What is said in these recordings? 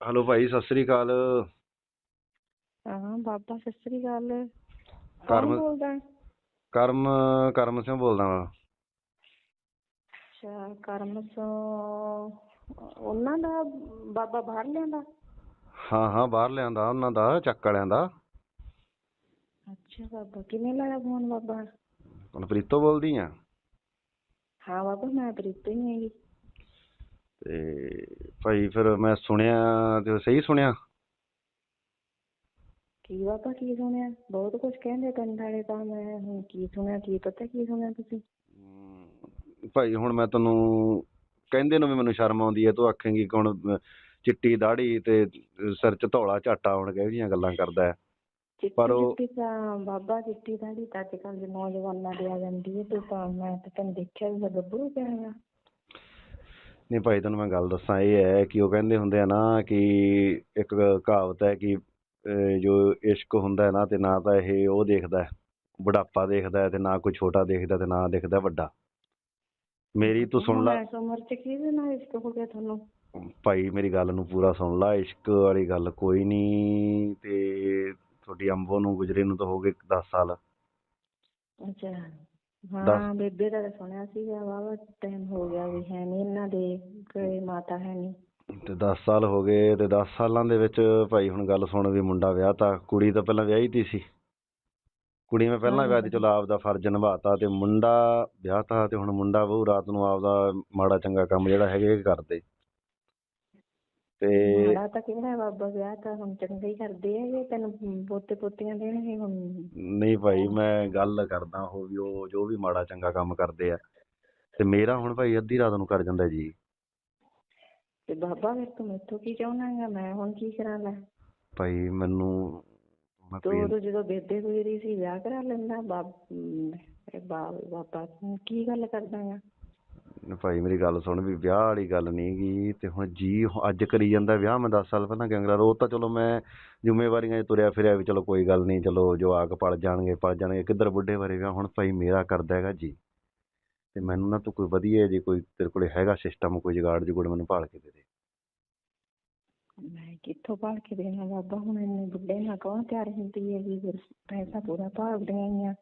Hello ਭਾਈ ਸਤਿ ਸ੍ਰੀ ਅਕਾਲ। ਹਾਂ ਬਾਬਾ ਸਤਿ ਸ੍ਰੀ ਅਕਾਲ। ਕਰਮ- ਬੋਲਦਾ? ਹੈ? ਕਰਮ ਕਰਮ ਸਿੰਘ ਬੋਲਦਾ ਵਾਂ। ਅੱਛਾ ਕਰਮ ਤੋਂ ਉਹਨਾਂ ਦਾ ਬਾਬਾ ਬਾਹਰ ਲਿਆਂਦਾ? ਹਾਂ ਹਾਂ ਬਾਹਰ ਲਿਆਂਦਾ ਉਹਨਾਂ ਦਾ ਚੱਕ ਵਾਲਿਆਂ ਦਾ। ਅੱਛਾ ਬਾਬਾ ਕਿਵੇਂ ਲਾਇਆ ਫੋਨ ਬਾਬਾ? ਹੁਣ ਪ੍ਰੀਤੋ ਬੋਲਦੀ ਆ। ਹਾਂ ਬਾਬਾ ਮੈਂ ਪ੍ਰੀਤੋ ਹੀ ਹੈਗੀ ਤੇ ਭਾਈ ਫਿਰ ਮੈਂ ਸੁਣਿਆ ਤੇ ਸਹੀ ਸੁਣਿਆ? ਕੀ ਬਾਬਾ ਕੀ ਸੁਣਿਆ? ਬਹੁਤ ਕੁਝ ਕਹਿੰਦੇ ਪਿੰਡ ਵਾਲੇ ਤਾਂ ਮੈਂ ਹੁਣ ਕੀ ਸੁਣਿਆ ਕੀ ਪਤਾ ਕੀ ਸੁਣਿਆ ਤੁਸੀਂ? ਭਾਈ ਹੁਣ ਮੈਂ ਤੈਨੂੰ ਕਹਿੰਦੇ ਨੂੰ ਵੀ ਮੈਨੂੰ ਸ਼ਰਮ ਆਉਂਦੀ ਹੈ ਤੂੰ ਆਖੇਂਗੀ ਕਿ ਹੁਣ ਅਹ, ਚਿੱਟੀ ਦਾੜੀ ਤੇ ਸਿਰ 'ਚ ਧੌਲਾ ਝਾਟਾ ਹੁਣ ਕਿਹੋ ਜਿਹੀਆਂ ਗੱਲਾਂ ਕਰਦਾ ਹੈ? ਪਰ ਉਹ- ਚਿੱਟੀ ਤਾਂ ਬਾਬਾ ਚਿੱਟੀ ਦਾੜੀ ਤਾਂ ਅੱਜ ਕੱਲ੍ਹ ਦੇ ਨੌਜਵਾਨਾਂ ਦੇ ਆ ਜਾਂਦੀ ਹੈ ਤੂੰ ਤਾਂ ਮੈਂ ਤਾਂ ਤੈਨੂੰ ਦੇਖਿਆ ਵੀ ਮੈਂ ਗੱਭਰੂ ਪਿਆ ਨਹੀਂ ਭਾਈ ਤੈਨੂੰ ਮੈਂ ਗੱਲ ਦੱਸਾਂ ਇਹ ਹੈ ਕਿ ਉਹ ਕਹਿੰਦੇ ਹੁੰਦੇ ਆ ਨਾ ਕਿ ਇੱਕ ਕਹਾਵਤ ਹੈ ਕਿ ਜੋ ਇਸ਼ਕ ਹੁੰਦਾ ਨਾ ਤੇ ਨਾ ਤਾਂ ਇਹ ਉਹ ਦੇਖਦਾ ਬੁਢਾਪਾ ਦੇਖਦਾ ਹੈ ਤੇ ਨਾ ਕੋਈ ਛੋਟਾ ਦੇਖਦਾ ਤੇ ਨਾ ਦੇਖਦਾ ਵੱਡਾ। ਮੇਰੀ ਤੂੰ ਸੁਣ ਲੈ। ਇਸ ਉਮਰ ਚ ਕਿਹਦੇ ਨਾਲ ਇਸ਼ਕ ਹੋ ਗਿਆ ਤੁਹਾਨੂੰ? ਭਾਈ ਮੇਰੀ ਗੱਲ ਨੂੰ ਪੂਰਾ ਸੁਣ ਲੈ ਇਸ਼ਕ ਵਾਲੀ ਗੱਲ ਕੋਈ ਨਹੀਂ ਤੇ ਤੁਹਾਡੀ ਅੰਬੋ ਨੂੰ ਗੁਜਰੇ ਨੂੰ ਤਾਂ ਹੋ ਗਏ 10 ਸਾਲ। ਅੱਛਾ। ਹਾਂ ਬੇਬੇ ਦਾ ਤਾਂ ਸੁਣਿਆ ਸੀਗਾ ਵਾਵਾ ਟਾਈਮ ਹੋ ਗਿਆ ਵੀ ਹੈ ਨਹੀਂ ਇਹਨਾਂ ਦੇ ਕੋਈ ਮਾਤਾ ਹੈ ਨਹੀਂ ਤੇ 10 ਸਾਲ ਹੋ ਗਏ ਤੇ 10 ਸਾਲਾਂ ਦੇ ਵਿੱਚ ਭਾਈ ਹੁਣ ਗੱਲ ਸੁਣ ਵੀ ਮੁੰਡਾ ਵਿਆਹਤਾ ਕੁੜੀ ਤਾਂ ਪਹਿਲਾਂ ਵਿਆਹੀ ਤੀ ਸੀ। ਕੁੜੀ ਮੈਂ ਪਹਿਲਾਂ। ਵਿਆਹ ਦੀ ਚਲੋ ਆਪਦਾ ਫਰਜ਼ ਨਿਭਾਤਾ ਤੇ ਮੁੰਡਾ ਵਿਆਹਤਾ ਤੇ ਹੁਣ ਮੁੰਡਾ ਬਹੁ ਰਾਤ ਨੂੰ ਆਪਦਾ ਮਾੜਾ ਚੰਗਾ ਕੰਮ ਜਿਹੜਾ ਹੈਗਾ ਇਹ ਕਰਦੇ। ਤੇ ਮਾੜਾ ਤਾਂ ਕਿਹੜਾ ਬਾਬਾ ਵਿਆਹ ਤਾਂ ਹੁਣ ਚੰਗਾ ਹੀ ਕਰਦੇ ਆ ਇਹ ਤੈਨੂੰ ਪੋਤੇ ਪੋਤੀਆਂ ਦੇਣਗੇ ਹੁਣ। ਨਹੀਂ ਭਾਈ ਮੈਂ ਗੱਲ ਕਰਦਾ ਉਹ ਵੀ ਉਹ ਜੋ ਵੀ ਮਾੜਾ ਚੰਗਾ ਕੰਮ ਕਰਦੇ ਆ। ਤੇ ਮੇਰਾ ਹੁਣ ਭਾਈ ਅੱਧੀ ਰਾਤ ਨੂੰ ਕਰ ਜਾਂਦਾ ਜੀ। ਤੇ ਬਾਬਾ ਫਿਰ ਤੂੰ ਮੈਥੋਂ ਕੀ ਚਾਹੁੰਦਾ ਹੈਗਾ? ਮੈਂ ਹੁਣ ਕੀ ਕਰਾਂ ਲੈ ਭਾਈ ਮੈਨੂੰ ਤੂੰ ਉਦੋਂ ਜਦੋਂ ਕੋਈ ਰਹੀ ਸੀ ਵਿਆਹ ਕਰਾ ਲੈਂਦਾ ਬਾਬ ਕੀ ਗੱਲ ਕਰਦਾ ਹੈਗਾ? ਭਾਈ ਮੇਰੀ ਗੱਲ ਸੁਣ ਵੀ ਵਿਆਹ ਵਾਲੀ ਗੱਲ ਨਹੀਂ ਗੀ ਤੇ ਹੁਣ ਜੀ ਅੱਜ ਕਰੀ ਜਾਂਦਾ ਵਿਆਹ ਮੈਂ 10 ਸਾਲ ਪਹਿਲਾਂ ਕਿਉਂ ਕਰਾ ਉਹ ਤਾਂ ਚਲੋ ਮੈਂ ਜ਼ਿੰਮੇਵਾਰੀਆਂ 'ਚ ਤੁਰਿਆ ਫਿਰਿਆ ਵੀ ਚਲੋ ਕੋਈ ਗੱਲ ਨਹੀਂ ਚਲੋ ਜਵਾਕ ਪਲ ਜਾਣਗੇ ਪਲ ਜਾਣਗੇ, ਕਿੱਧਰ ਬੁੱਢੇ ਬਾਰੇ ਵਿਆਹ, ਹੁਣ ਭਾਈ ਮੇਰਾ ਕਰਦਾ ਹੈਗਾ ਜੀ। ਤੇ ਮੈਨੂੰ ਨਾ ਤੂੰ ਕੋਈ ਵਧੀਆ ਜੇ ਕੋਈ ਤੇਰੇ ਕੋਲੇ ਹੈਗਾ ਸਿਸਟਮ ਕੋਈ ਜਗਾੜ ਜੁਗੜ ਮੈਨੂੰ ਭਾਲ ਕੇ ਦੇ ਦੇ। ਮੈਂ ਕਿੱਥੋਂ ਭਾਲ ਕੇ ਦੇਣਾ ਬਾਬਾ? ਹੁਣ ਇੰਨੇ ਬੁੱਢੇ ਨਾਲ ਕੌਣ ਤਿਆਰ ਹੁੰਦੀ ਹੈਗੀ? ਫਿਰ ਪੈਸਾ ਪੂਰਾ ਭਾਲਦੀਆਂ ਹੀ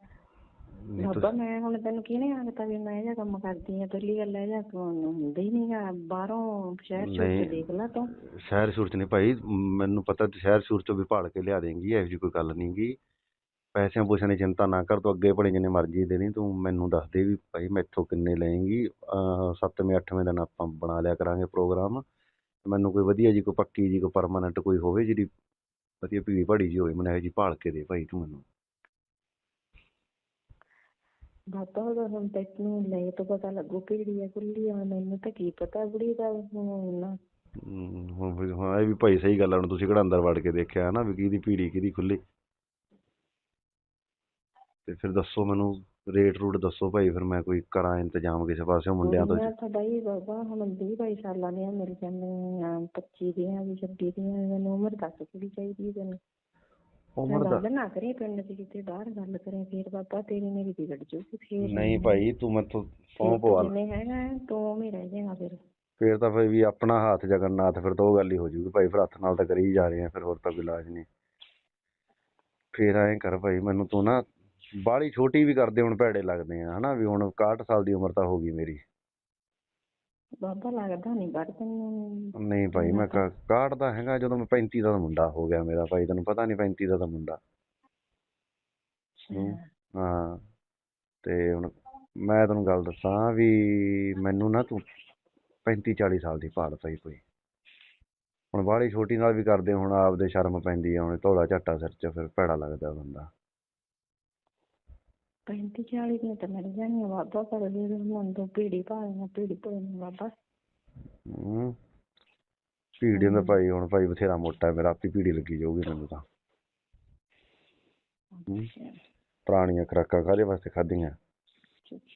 ਬਾਬਾ ਮੈਂ ਹੁਣ ਤੈਨੂੰ ਕਿਹਨੇ ਆਖਤਾ ਵੀ ਮੈਂ ਇਹ ਕੰਮ ਕਰਦੀ ਆ ਪਹਿਲੀ ਗੱਲ ਇਹ ਕੰਮ ਹੁੰਦਾ ਹੀ ਨਹੀਂਗਾ ਬਾਹਰੋਂ ਸ਼ਹਿਰ ਚੋਂ ਨਹੀਂ। ਦੇਖ ਲੈ ਤੂੰ। ਸ਼ਹਿਰ ਸ਼ੂਰ ਚ ਨਹੀਂ ਭਾਈ ਮੈਨੂੰ ਪਤਾ ਤੂੰ ਸ਼ਹਿਰ ਸ਼ੂਰ ਚੋਂ ਵੀ ਭਾਲ ਕੇ ਲਿਆ ਦੇਂਗੀ ਇਹੋ ਜਿਹੀ ਕੋਈ ਗੱਲ ਨਹੀਂ ਗੀ। ਪੈਸਿਆਂ ਪੂਸਿਆਂ ਦੀ ਚਿੰਤਾ ਨਾ ਕਰ ਤੂੰ ਅੱਗੇ ਭਲੇ ਜਿੰਨੇ ਮਰਜ਼ੀ ਦੇਣੀ ਤੂੰ ਮੈਨੂੰ ਦੱਸ ਦੇ ਵੀ ਭਾਈ ਮੈਥੋਂ ਕਿੰਨੇ ਲਏਂਗੀ। ਅਹ ਸੱਤਵੇਂ ਅੱਠਵੇਂ ਦਿਨ ਆਪਾਂ ਬਣਾ ਲਿਆ ਕਰਾਂਗੇ ਪ੍ਰੋਗਰਾਮ। ਮੈਨੂੰ ਕੋਈ ਵਧੀਆ ਜੀ ਕੋਈ ਪੱਕੀ ਜੀ ਕੋਈ ਪਰਮਾਨੈਂਟ ਕੋਈ ਹੋਵੇ ਜਿਹੜੀ ਵਧੀਆ ਭੀੜੀ ਭਾੜੀ ਜੀ ਹੋਵੇ ਮੈਨੂੰ ਇਹੋ ਜੀ ਭਾਲ ਕੇ ਦੇ ਭਾਈ ਤੂੰ ਮੈਨੂੰ। ਉਹਦਾ ਹੁਣ ਤੈਨੂੰ ਲੈ ਤੋਂ ਪਤਾ ਲੱਗੂ ਕਿਹੜੀ ਆ ਕੁੱਲੀ ਆ ਮੈਨੂੰ ਤਾਂ ਕੀ ਪਤਾ ਬੁੜੀ ਦਾ ਹੁਣ ਨਾ। ਹਮ, ਹੁਣ ਵੀ- ਹਾਂ ਇਹ ਵੀ ਭਾਈ ਸਹੀ ਗੱਲ ਆ ਹੁਣ ਤੁਸੀਂ ਕਿਹੜਾ ਅੰਦਰ ਵੜ ਕੇ ਦੇਖਿਆ ਨਾ ਵੀ ਕਿਹਦੀ ਭੀੜੀ ਕਿਹਦੀ ਖੁੱਲੀ ਤੇ ਫਿਰ ਦੱਸੋ ਮੈਨੂੰ ਰੇਟ ਰੂਟ ਦੱਸੋ ਭਾਈ ਫਿਰ ਮੈਂ ਕੋਈ ਕਰਾਂ ਇੰਤਜ਼ਾਮ ਕਿਸੇ ਪਾਸਿਓਂ ਮੁੰਡਿਆਂ ਤੋਂ। ਕੁੜੀਆਂ ਤਾਂ ਬਾਈ ਬਾਬਾ ਹੁਣ 20 22 ਸਾਲਾਂ ਦੀਆਂ ਮਿਲ ਜਾਂਦੀਆਂ 25 ਦੀਆਂ ਵੀ 26 ਦੀਆਂ ਮੈਨੂੰ ਉਮਰ ਦੱਸ ਕਿਹੜੀ ਚਾਹੀਦੀ ਹੈ ਤੈਨੂੰ? ਉਮਰ ਦਾ। ਗੱਲ ਨਾ ਕਰੀ ਪਿੰਡ 'ਚ ਕਿਤੇ ਬਾਹਰ ਗੱਲ ਕਰੇ ਫੇਰ ਬਾਬਾ ਤੇਰੀ ਮੇਰੀ ਵਿਗੜ ਜੂਗੀ ਫੇਰ ਨਹੀਂ ਭਾਈ ਤੂੰ ਮੈਥੋਂ ਸੌਂ ਪਵਾ ਹੈਗਾ ਤੂੰ ਰਹਿ ਜਾਏਗਾ ਫਿਰ। ਫੇਰ ਤਾਂ ਫਿਰ ਵੀ ਆਪਣਾ ਹੱਥ ਜਗਨਨਾਥ ਫਿਰ ਤਾਂ ਉਹ ਗੱਲ ਹੀ ਹੋ ਜੂਗੀ ਭਾਈ ਫਿਰ ਹੱਥ ਨਾਲ ਤਾਂ ਕਰੀ ਜਾ ਰਹੇ ਆ ਫਿਰ ਹੋਰ ਤਾਂ ਕੋਈ ਇਲਾਜ ਨਹੀਂ। ਫੇਰ ਐਂ ਕਰ ਭਾਈ ਮੈਨੂੰ ਤੂੰ ਨਾ ਬਾਹਲੀ ਛੋਟੀ ਵੀ ਕਰਦੇ ਹੁਣ ਭੈੜੇ ਲੱਗਦੇ ਆ ਹਨਾ ਵੀ ਹੁਣ 61 ਸਾਲ ਦੀ ਉਮਰ ਤਾਂ ਹੋ ਗਈ ਮੇਰੀ। ਬਾਬਾ ਲੱਗਦਾ ਨਹੀਂ ਪਰ ਤੈਨੂੰ ਨਹੀਂ ਭਾਈ ਮੈਂ ਕਾ- 61 ਦਾ ਹੈਗਾ ਜਦੋਂ ਮੈਂ 35 ਦਾ ਤਾਂ ਮੁੰਡਾ ਹੋ ਗਿਆ ਮੇਰਾ ਭਾਈ ਤੈਨੂੰ ਪਤਾ ਨਹੀਂ 35 ਦਾ ਤਾਂ ਮੁੰਡਾ। ਹੂੰ। ਹਾਂ ਤੇ ਹੁਣ ਮੈਂ ਤੈਨੂੰ ਗੱਲ ਦੱਸਾਂ ਵੀ ਮੈਨੂੰ ਨਾ ਤੂੰ 35 40 ਸਾਲ ਦੀ ਭਾਲ ਪਈ ਕੋਈ। ਹੁਣ ਬਾਹਲੀ ਛੋਟੀ ਨਾਲ ਵੀ ਕਰਦੇ ਹੁਣ ਆਪਦੇ ਸ਼ਰਮ ਪੈਂਦੀ ਆ ਹੁਣ ਧੌਲਾ ਝਾਟਾ ਸਿਰ 'ਚ ਫਿਰ ਭੈੜਾ ਲੱਗਦਾ ਬੰਦਾ। 35 40 ਦੀਆਂ ਤਾਂ ਮਿਲ ਜਾਣੀਆਂ ਬਾਬਾ ਪਰ ਫਿਰ ਹੁਣ ਤੋਂ ਪੀੜੀ ਭਾਲਣਾ ਪੀੜੀ ਭਾਲਣਾ ਬਾਬਾ ਹੂੰ ਭੀੜੀਆਂ ਦਾ ਭਾਈ ਹੁਣ ਭਾਈ ਬਥੇਰਾ ਮੋਟਾ ਹੈ, ਮੇਰਾ ਆਪੀ ਭੀੜੀ ਲੱਗੀ ਜਾਊਗੀ ਮੈਨੂੰ ਤਾਂ। ਹੂੰ। ਪੁਰਾਣੀਆਂ ਖੁਰਾਕਾਂ ਕਾਹਦੇ ਵਾਸਤੇ ਖਾਧੀਆਂ?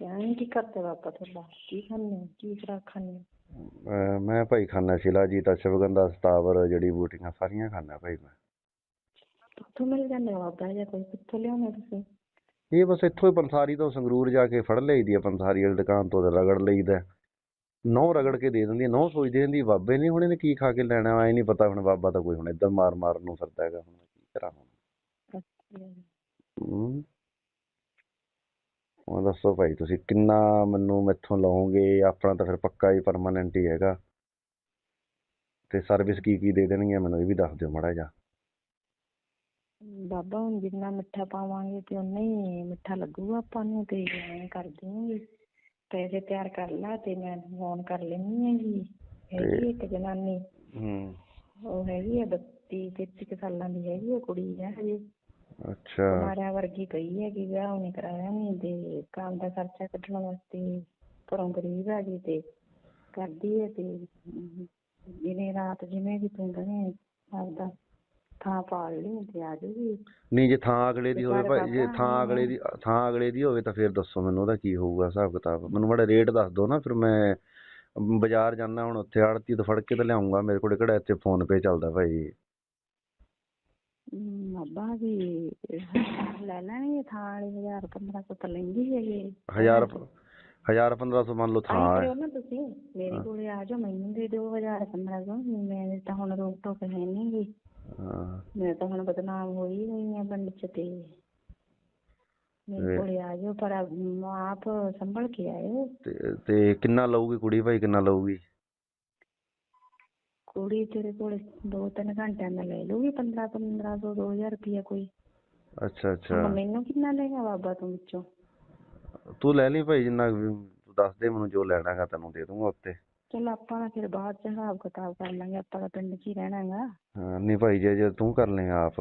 ਐਂ ਕੀ ਕਰਦੇ ਬਾਬਾ ਤੁਹਾਡਾ? ਕੀ ਖਾਂਦੇ ਹੋ? ਕੀ ਖਰਾਕ ਖਾਂਦੇ ਹੋ? ਅਹ ਮੈਂ ਭਾਈ ਖਾਨਾ ਸ਼ਿਲਾ ਜੀ ਤਾਂ ਸ਼ਿਵਗੰਧਾ ਸਤਾਵਰ ਜੜੀ ਬੂਟੀਆਂ ਸਾਰੀਆਂ ਖਾਨਾ ਭਾਈ ਮੈਂ। ਕਿੱਥੋਂ ਮਿਲ ਜਾਂਦੇ ਬਾਬਾ ਜਾਂ? ਕੋਈ ਕਿੱਥੋਂ ਲਿਆਉਂਦੇ ਤੁਸੀਂ? ਇਹ ਬਸ ਇੱਥੋਂ ਹੀ ਪੰਸਾਰੀ ਤੋਂ ਸੰਗਰੂਰ ਜਾ ਕੇ ਫੜ ਲਈਦੀ ਆ ਪੰਸਾਰੀ ਵਾਲੀ ਦੁਕਾਨ ਤੋਂ ਰਗੜ ਲਈਦਾ ਨਹੁੰ ਰਗੜ ਕੇ ਦੇ ਦਿੰਦੀ ਨਹੁੰ ਸੋਚਦੀ ਰਹਿੰਦੀ ਬਾਬੇ ਨੇ ਹੁਣ ਇਹਨੇ ਕੀ ਖਾ ਕੇ ਲੈਣਾ ਐ ਨਹੀਂ ਪਤਾ ਹੁਣ ਬਾਬਾ ਤਾਂ ਕੋਈ ਹੁਣ ਏਦਾਂ ਮਾਰ ਮਾਰਨ ਨੂੰ ਫਿਰਦਾ ਹੈਗਾ ਹੁਣ ਕੀ ਕਰਾਂ ਹੁਣ? ਅੱਛਾ ਹੂੰ। ਹੁਣ ਦੱਸੋ ਭਾਈ ਤੁਸੀਂ ਕਿੰਨਾ ਮੈਨੂੰ ਮੈਥੋਂ ਲਓਗੇ? ਆਪਣਾ ਤਾਂ ਫਿਰ ਪੱਕਾ ਹੀ ਪਰਮਾਨੈਂਟ ਹੀ ਹੈਗਾ। ਤੇ ਸਰਵਿਸ ਕੀ ਕੀ ਦੇ ਦੇਣਗੇ ਮੈਨੂੰ ਇਹ ਵੀ ਦੱਸ ਦਿਓ ਮਾੜਾ ਜਿਹਾ। ਬਾਬਾ ਹੁਣ ਜਿੰਨਾ ਮਿੱਠਾ ਪਾਵਾਂਗੇ ਤੇ ਉਨਾ ਹੀ ਮਿੱਠਾ ਲੱਗੂਗਾ ਆਪਾਂ ਨੂੰ ਤੇ ਐਂ ਕਰ ਦਿਆਂਗੇ ਪੈਸੇ ਤਿਆਰ ਕਰ ਲਾ ਤੇ ਮੈਂ ਫੋਨ ਕਰ ਲੈਣੀ ਹੈਗੀ ਹੈਗੀ ਇੱਕ ਜਨਾਨੀ। ਹੂੰ। ਉਹ ਹੈਗੀ ਆ ਬੱਤੀ ਤੇਤੀ ਕੁ ਸਾਲਾਂ ਦੀ ਹੈਗੀ ਆ ਕੁੜੀ ਆ ਹਜੇ। ਅੱਛਾ। ਮਾਰਿਆ ਵਰਗੀ ਪਈ ਹੈਗੀ ਵਿਆਹ ਉਹਨੇ ਕਰਾਇਆ ਨਹੀਂ ਤੇ ਕੰਮ ਦਾ ਖਰਚਾ ਕੱਢਣ ਵਾਸਤੇ ਘਰੋਂ ਗਰੀਬ ਹੈਗੀ ਤੇ ਕਰਦੀ ਹੈ ਤੇ ਦਿਨੇ ਰਾਤ ਜਿਵੇਂ ਵੀ ਤੂੰ ਕਹੇ ਆਪਦਾ। ਥਾਂ ਪਾਲ ਲਈ ਤੇ ਆ ਜਾਊਗੀ। ਨਹੀਂ ਜੇ ਥਾਂ ਅਗਲੇ ਦੀ ਹੋਵੇ ਭਾਈ ਜੇ ਥਾਂ ਅਗਲੇ ਦੀ ਥਾਂ ਅਗਲੇ ਦੀ ਹੋਵੇ ਤਾਂ ਫਿਰ ਦੱਸੋ ਮੈਨੂੰ ਉਹਦਾ ਕੀ ਹੋਊਗਾ ਹਿਸਾਬ ਕਿਤਾਬ। ਮੈਨੂੰ ਮਾੜਾ ਰੇਟ ਦੱਸ ਦਿਓ ਨਾ ਫਿਰ ਮੈਂ ਬਾਜ਼ਾਰ ਜਾਂਦਾ ਹੁਣ ਉੱਥੇ ਆੜਤੀ ਤੋਂ ਫੜ ਕੇ ਤਾਂ ਲਿਆਉਂਗਾ ਮੇਰੇ ਕੋਲ ਕਿਹੜਾ ਇੱਥੇ ਫੋਨ ਪੇ ਚੱਲਦਾ ਭਾਈ। ਹਮ, ਬਾਬਾ ਵੀ ਲੈ ਲੈਣਗੇ ਥਾਂ ਵਾਲੇ ਹਜ਼ਾਰ ਪੰਦਰਾਂ ਸੌ ਤਾਂ ਲੈਂਦੀ ਹੈਗੇ ਹਜ਼ਾਰ ਹਜ਼ਾਰ 1500 ਮੰਨ ਲਓ ਥਾਂ ਹੈ। ਨਾ ਤੁਸੀਂ ਮੇਰੇ ਕੋਲੇ ਆ ਜਾਓ ਮੈਨੂੰ ਦੇ ਦਿਓ ਹਜ਼ਾਰ ਪੰਦਰਾਂ ਸੌ ਮੈਂ ਤਾਂ ਹੁਣ ਰੋਕ ਟੋਕ ਹੈ ਨੀ ਗੀ। ਹਾਂ ਮੈਂ ਤਾਂ ਹੁਣ ਬਦਨਾਮ ਹੋਈ ਹੋਈ ਆ ਪਿੰਡ ਚ ਤੇ। ਮੇਰੇ ਕੋਲੇ ਆ ਜਾਓ ਪਰ ਆਪ ਸੰਭਲ ਕੇ ਆਇਓ। ਤੇ ਕਿੰਨਾ ਲਊਗੀ ਕੁੜੀ ਭਾਈ ਕਿੰਨਾ ਲਊਗੀ? ਕੁੜੀ ਤੇਰੇ ਕੋਲੇ ਦੋ ਤਿੰਨ ਘੰਟਿਆਂ ਦਾ ਲੈ ਲੂਗੀ ਪੰਦਰਾਂ ਪੰਦਰਾਂ ਸੌ ਦੋ ਹਜ਼ਾਰ ਰੁਪਇਆ ਕੋਈ। ਅੱਛਾ ਅੱਛਾ। ਮੈਨੂੰ ਕਿੰਨਾ ਲਏਗਾ ਬਾਬਾ ਤੂੰ ਵਿੱਚੋਂ? ਤੂੰ ਲੈ ਲਈ ਭਾਈ ਜਿੰਨਾ ਤੂੰ ਦੱਸ ਦੇ ਮੈਨੂੰ ਜੋ ਲੈਣਾ ਹੈਗਾ ਤੈਨੂੰ ਦੇ ਦੂੰਗਾ ਉੱਤੇ। ਚਲ ਆਪਾਂ ਤਾਂ ਫਿਰ ਬਾਅਦ ਚ ਹਿਸਾਬ ਕਿਤਾਬ ਕਰ ਲਾਂਗੇ ਆਪਾਂ ਤਾਂ ਪਿੰਡ 'ਚ ਹੀ ਰਹਿਣਾ ਗਾ ਹਾਂ, ਨਹੀਂ ਭਾਈ ਜੇ ਜੇ ਤੂੰ ਕਰ ਲੇਗਾ ਆਪ।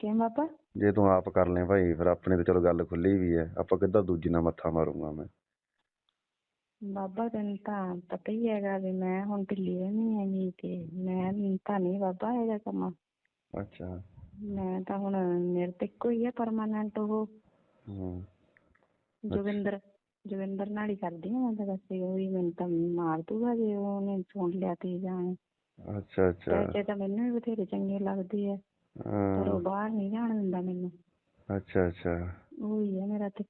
ਕਿਉਂ ਬਾਬਾ ਜੇ ਤੂੰ ਆਪ ਕਰ ਲੈ ਭਾਈ ਫਿਰ ਆਪਣੇ ਤੇ ਚਲੋ ਗੱਲ ਖੁੱਲੀ ਵੀ ਹੈ। ਆਪਾਂ ਕਿੱਦਾਂ ਦੂਜੀ ਨਾਲ ਮੱਥਾ ਮਾਰੂੰਗਾ ਮੈਂ? ਬਾਬਾ ਤੈਨੂੰ ਤਾਂ ਪਤਾ ਹੀ ਹੈਗਾ ਵੀ ਮੈਂ ਹੁਣ ਢਿੱਲੀ ਰਹਿੰਦੀ ਹੈਗੀ ਤੇ ਮੈਂ ਤਾਂ ਨਹੀਂ ਬਾਬਾ ਇਹਦਾ ਕੰਮ। ਅੱਛਾ। ਮੈਂ ਤਾਂ ਹੁਣ ਮੇਰੇ ਤੇ ਇੱਕੋ ਹੀ ਹੈ ਪਰਮਾਨੈਂਟ ਉਹ। ਹੂੰ। ਜੋਗਿੰਦਰ। ਜੋਗਿੰਦਰ ਨਾਲ ਹੀ ਕਰਦੀ ਹਾਂ ਮੈਂ ਤਾਂ ਵੈਸੇ ਉਹ ਮੈਨੂੰ ਤਾਂ ਮਾਰ ਦੂਗਾ ਜੇ ਉਹਨੇ ਸੁਣ ਲਿਆ ਤੇ ਜਾਂ ਅੱਛਾ ਅੱਛਾ। ਪੈਸੇ ਤਾਂ ਮੈਨੂੰ ਵੀ ਬਥੇਰੇ ਚੰਗੇ ਲੱਗਦੇ ਆ ਪਰ ਉਹ ਬਾਹਰ ਨਹੀਂ ਜਾਣ ਦਿੰਦਾ ਮੈਨੂੰ। ਅੱਛਾ ਅੱਛਾ। ਉਹ ਹੀ ਮੇਰਾ ਤੇ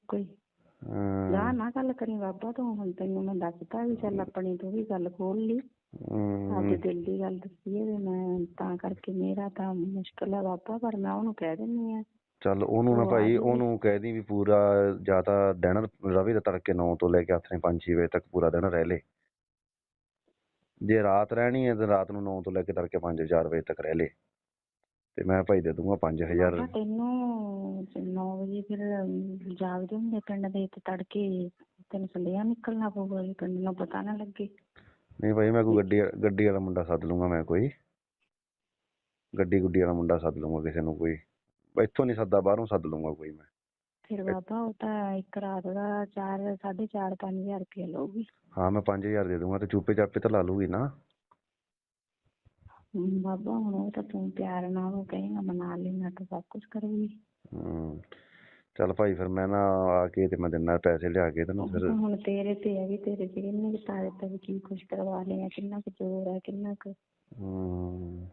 ਹਾਂ, ਨਾ ਨਾ ਗੱਲ ਕਰੀ ਬਾਬਾ ਤੂੰ ਹੁਣ ਤੈਨੂੰ ਮੈਂ ਦੱਸਤਾ ਵੀ ਚੱਲ ਆਪਣੀ ਤੂੰ ਵੀ ਗੱਲ ਖੋਲ ਲਈ। ਆਪਦੇ ਦਿਲ ਦੀ ਗੱਲ ਦੱਸੀ ਹੈ ਵੀ ਮੈਂ ਤਾਂ ਕਰਕੇ ਮੇਰਾ ਤਾਂ ਮੁਸ਼ਕਲ ਹੈ ਬਾਬਾ ਪਰ ਮੈਂ ਉਹਨੂੰ ਕਹਿ ਦਿੰਦੀ ਆ ਚੱਲ ਉਹਨੂੰ ਨਾ ਭਾਈ। ਉਹਨੂੰ ਕਹਿ ਦੀ ਵੀ ਪੂਰਾ ਜਾਂ ਤਾਂ ਦਿਨ ਰਵੀ ਦਾ ਤੜਕੇ 9 ਤੋਂ ਲੈ ਕੇ ਆਥਣੇ 5-6 ਵਜੇ ਤੱਕ ਪੂਰਾ ਦਿਨ ਰਹਿ ਲੇ। ਜੇ ਰਾਤ ਰਹਿਣੀ ਹੈ ਤਾਂ ਰਾਤ ਨੂੰ 9 ਤੋਂ ਲੈ ਕੇ ਤੜਕੇ 5-4 ਵਜੇ ਤੱਕ ਰਹਿ ਲੇ। ਤੇ ਮੈਂ ਭਾਈ ਦੇ ਦੂੰਗਾ 5000 ਬਾਬਾ ਤੈਨੂੰ 9 ਵਜੇ ਫਿਰ ਜਾਗਦੇ ਹੁੰਦੇ ਪਿੰਡ ਦੇ ਤੇ ਤੜਕੇ ਤੈਨੂੰ ਸੰਦੇਹਾ ਨਿਕਲਣਾ ਪਊਗਾ ਵੀ ਪਿੰਡ ਨੂੰ ਪਤਾ ਨਾ ਲੱਗੇ। ਨਹੀਂ ਭਾਈ ਮੈਂ ਕੋਈ ਗੱਡੀ ਗੱਡੀ ਵਾਲਾ ਮੁੰਡਾ ਸੱਦ ਲੂੰਗਾ ਮੈਂ ਕੋਈ। ਗੱਡੀ ਗੁੱਡੀ ਵਾਲਾ ਮੁੰਡਾ ਸੱਦ ਲੂੰਗਾ ਕਿਸੇ ਨੂੰ ਕੋਈ। ਇੱਥੋਂ ਨਹੀਂ ਸੱਦਾ ਬਾਹਰੋਂ ਸੱਦ ਲੂੰਗਾ ਕੋਈ ਮੈਂ। ਫਿਰ ਬਾਬਾ ਉਹ ਤਾਂ ਇੱਕ ਰਾਤ ਦਾ 4 4.5 5000 ਰੁਪਏ ਲਊਗੀ। ਹਾਂ ਮੈਂ 5000 ਦੇ ਦੂੰਗਾ ਤੇ ਚੂਪੇ ਚਾਪੇ ਤਾਂ ਲਾ ਲੂਗੀ ਨਾ। ਬਾਬਾ ਹੁਣ ਉਹ ਤਾਂ ਤੂੰ ਪਿਆਰ ਨਾਲ ਉਹ ਕਹੇਗਾ ਮਨਾ ਲੈਣਾ ਤਾਂ ਸਭ ਕੁਝ ਕਰੂਗੀ। ਹੂੰ ਚੱਲ ਭਾਈ ਫਿਰ ਮੈਂ ਨਾ ਆ ਕੇ ਤੇ ਮੈਂ ਦਿਨਾ ਪੈਸੇ ਲਿਆ ਕੇ ਤੈਨੂੰ ਫਿਰ। ਹੁਣ ਤੇਰੇ ਤੇ ਹੈ ਵੀ ਤੇਰੇ ਤੇ ਕਿੰਨੇ ਕੁ ਤਾਰੇ ਤੇ ਵੀ ਕੀ ਕੁਛ ਕਰਵਾ ਲਿਆ ਕਿੰਨਾ ਕੁ ਜ਼ੋਰ ਹੈ ਕਿੰਨਾ ਕੁ ਹੂੰ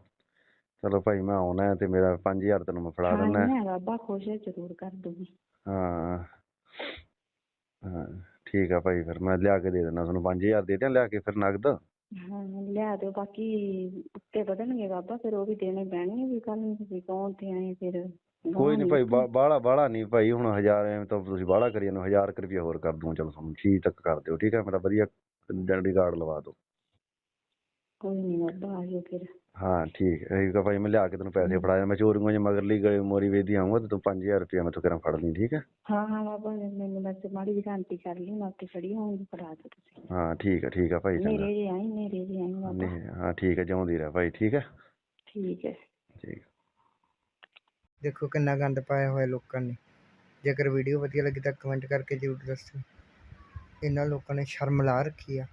ਚਲੋ ਭਾਈ ਮੈਂ ਆਉਣਾ ਹੈ ਤੇ ਮੇਰਾ 5000 ਤੈਨੂੰ ਮੈਂ ਫੜਾ ਹਾਂ ਦਿੰਦਾ। ਮੈਂ ਬਾਬਾ ਖੁਸ਼ ਹੈ ਜ਼ਰੂਰ ਕਰ ਦੂੰਗੀ। ਹਾਂ ਹਾਂ ਠੀਕ ਆ ਭਾਈ ਫਿਰ ਮੈਂ ਲਿਆ ਕੇ ਦੇ ਦਿੰਦਾ ਤੁਹਾਨੂੰ 5000 ਦੇ ਦਿਆਂ ਲਿਆ ਕੇ ਫਿਰ ਨਗਦ? ਹਾਂ ਲਿਆ ਦਿਓ ਬਾਕੀ ਉੱਤੇ ਵਧਣਗੇ ਬਾਬਾ ਫਿਰ ਉਹ ਵੀ ਦੇਣੇ ਪੈਣਗੇ ਵੀ ਕੱਲ ਨੂੰ ਤੁਸੀਂ ਕੌਣ ਤੇ ਆਏ ਫਿਰ ਕੋਈ ਨਹੀਂ ਭਾਈ ਬਾਹਲਾ ਬਾਹਲਾ ਨਹੀਂ ਭਾਈ ਹੁਣ ਹਜ਼ਾਰ ਐਵੇਂ ਤਾਂ ਤੁਸੀਂ ਬਾਹਲਾ ਕਰੀ ਜਾਂਦੇ ਹੋ 1000 ਰੁਪਏ ਹੋਰ ਕਰ ਦੂੰ ਚਲੋ ਤੁਹਾਨੂੰ ਛੇ ਤੱਕ ਕਰ ਦਿਓ ਠੀਕ ਹੈ ਮੇਰਾ ਵਧੀਆ ਡੈਡੀ ਕਾਰਡ ਲਵਾ ਦਿਓ। ਕੋਈ ਨਹੀਂ ਬਾਬਾ ਆਇਓ ਫਿਰ। ਹਾਂ ਠੀਕ। ਹੈ ਠੀਕ ਆ ਭਾਈ ਮੈਂ ਲਿਆ ਕੇ ਤੈਨੂੰ ਪੈਸੇ ਫੜਾ ਦਿਆਂ ਮੈਂ ਚੋਰੀਆਂ ਜੇ ਮਗਰਲੀ ਗਏ ਮੋਰੀ ਵੇਦੀ ਆਉਂਗਾ ਤੇ ਤੂੰ 5000 ਰੁਪਏ ਮੈਥੋਂ ਕਿਰਾਂ ਫੜ ਲਈ ਠੀਕ ਹੈ? ਹਾਂ ਹਾਂ ਬਾਬਾ ਮੈਨੂੰ ਬਸ ਮਾੜੀ ਜਿਹੀ ਸ਼ਾਂਤੀ ਕਰ ਲਈ ਮੈਂ ਉੱਤੇ ਖੜੀ ਹੋਊਂਗੀ ਫੜਾ ਦਿਓ ਤੁਸੀਂ। ਹਾਂ ਠੀਕ ਹੈ ਠੀਕ ਆ ਭਾਈ ਚੰਗਾ। ਮੇਰੇ ਜੇ ਆਈ ਮੇਰੇ ਜੇ ਆਈ ਬਾਬਾ। ਨਹੀਂ ਹਾਂ ਠੀਕ ਹੈ ਜਿਉਂਦੀ ਰਹਿ ਭਾਈ ਠੀਕ ਹੈ? ਠੀਕ ਹੈ। ਠੀਕ। ਦੇਖੋ ਕਿੰਨਾ ਗੰਦ ਪਾਇਆ ਹੋਇਆ ਲੋਕਾਂ ਨੇ। ਜੇਕਰ ਵੀਡੀਓ ਵਧੀਆ ਲੱਗੀ ਤਾਂ ਕਮੈਂਟ ਕਰਕੇ ਜ਼ਰੂਰ ਦੱਸੋ। ਇਹਨਾਂ ਲੋਕਾਂ ਨੇ ਸ਼ਰਮ ਲਾ ਰੱਖੀ ਆ।